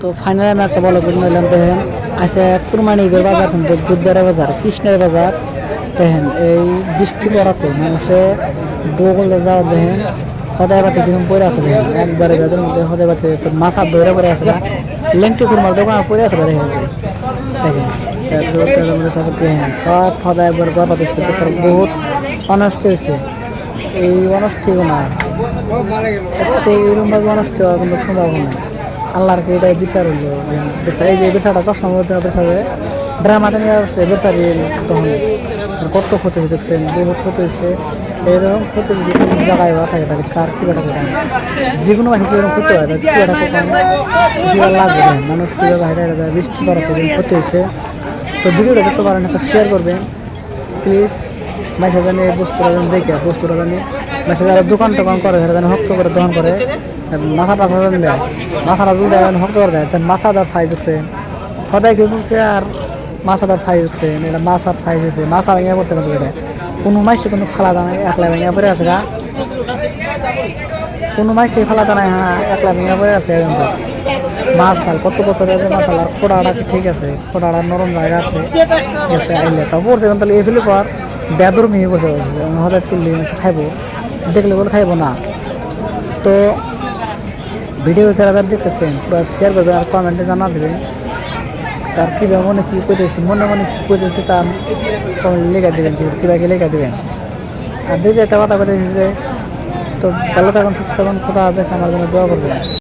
তো ফাইনালি আমি একটা বলে বুঝে নিলাম, দেখেন। আছে কুরমানি ঈদের বাজার, কিন্তু দুধদারের বাজার, কৃষ্ণের বাজার, দেখেন, এই বৃষ্টি পড়াতে, মানুষে বগলে যাওয়া, দেখেন, সদায় বাতি কিন্তু পড়ে আছে, দেখেন। একবারে বেদের মধ্যে সদায় বাতি মাছা দৌড়ে পড়ে আছে লেংটি কুরমার দোকান পড়ে আছে, দেখেন। দেখেন বহুত অনষ্ট হয়েছে। এই অনষ্টি না। এত এরকমভাবে অনষ্ট হওয়ার কোনো সম্ভাবনা নেই আল্লাহর কি এটাই বিচার বিচার এই যে বিচারটা চশমা মধ্যে বিচার ড্রামাতে নিয়ে আসছে বিচারি তখন। কত ক্ষতি হয়েছে দেখছেন, বহুত ক্ষতি হয়েছে। এরকম ক্ষতি যদি কোনো জায়গায় বা থাকে, তাহলে কার কি বেটা কোথায় যে কোনো মাসে এরকম ক্ষতি হয় কি বেটা কোথায় লাগবে? মানুষ কীভাবে হাইটা হাইটা যায়, বৃষ্টি পড়াতে এরকম ক্ষতি হয়েছে। তো ভিডিওটা যত পারেন, একটা শেয়ার করবেন। প্লিজ মাসে জানি বস্তুটা জানি, দেখে বস্তুটা জানি। মাসে যারা দোকান টোকান করে জানি হক্ত করে দোকান করে। মাথা টাথা জানি দেয়। মাথাটা দুধ দেয় হক্ত করে দেয় তার মাছাদার সাইজ হচ্ছে। সদায় কেউ বলছে আর মাছাদার সাইজ হচ্ছে এটা মাছার সাইজ হচ্ছে। মাছা ভেঙে পড়ছে কিন্তু এটা। কোনো মাইসে কিন্তু খালা দানা একলা ভেঙে পড়ে আছে গা। কোনো মাইসে খালা দানা হ্যাঁ একলা ভেঙে পড়ে আছে কিন্তু। মাছ চাল, কত বছর আছে মাছ চাল? আর ফোড়াটা ঠিক আছে? ফোড়াটা নরম জায়গা আছে। গেছে, আইলে। তা পড়ছে কিন্তু তাহলে এফিলে পর বেদর মিহি বসে। বসে হঠাৎ তুললি মাছ খাইবো। দেখলে বলে খাইব না। তো ভিডিও যারা দেখতেছেন, পুরো শেয়ার করবেন আর কমেন্টে জানা দেবেন তার কীভাবে মনে কী করতেছে মনে মনে কী করতেছে তার কমেন্ট লেখা দেবেন কীভাবে লেখা দেবেন। আর দিদি একটা কথা কথা যে, তো ভালো থাকুন, সুস্থ থাকুন কোথাও হবে আমার জন্য দোয়া করবেন।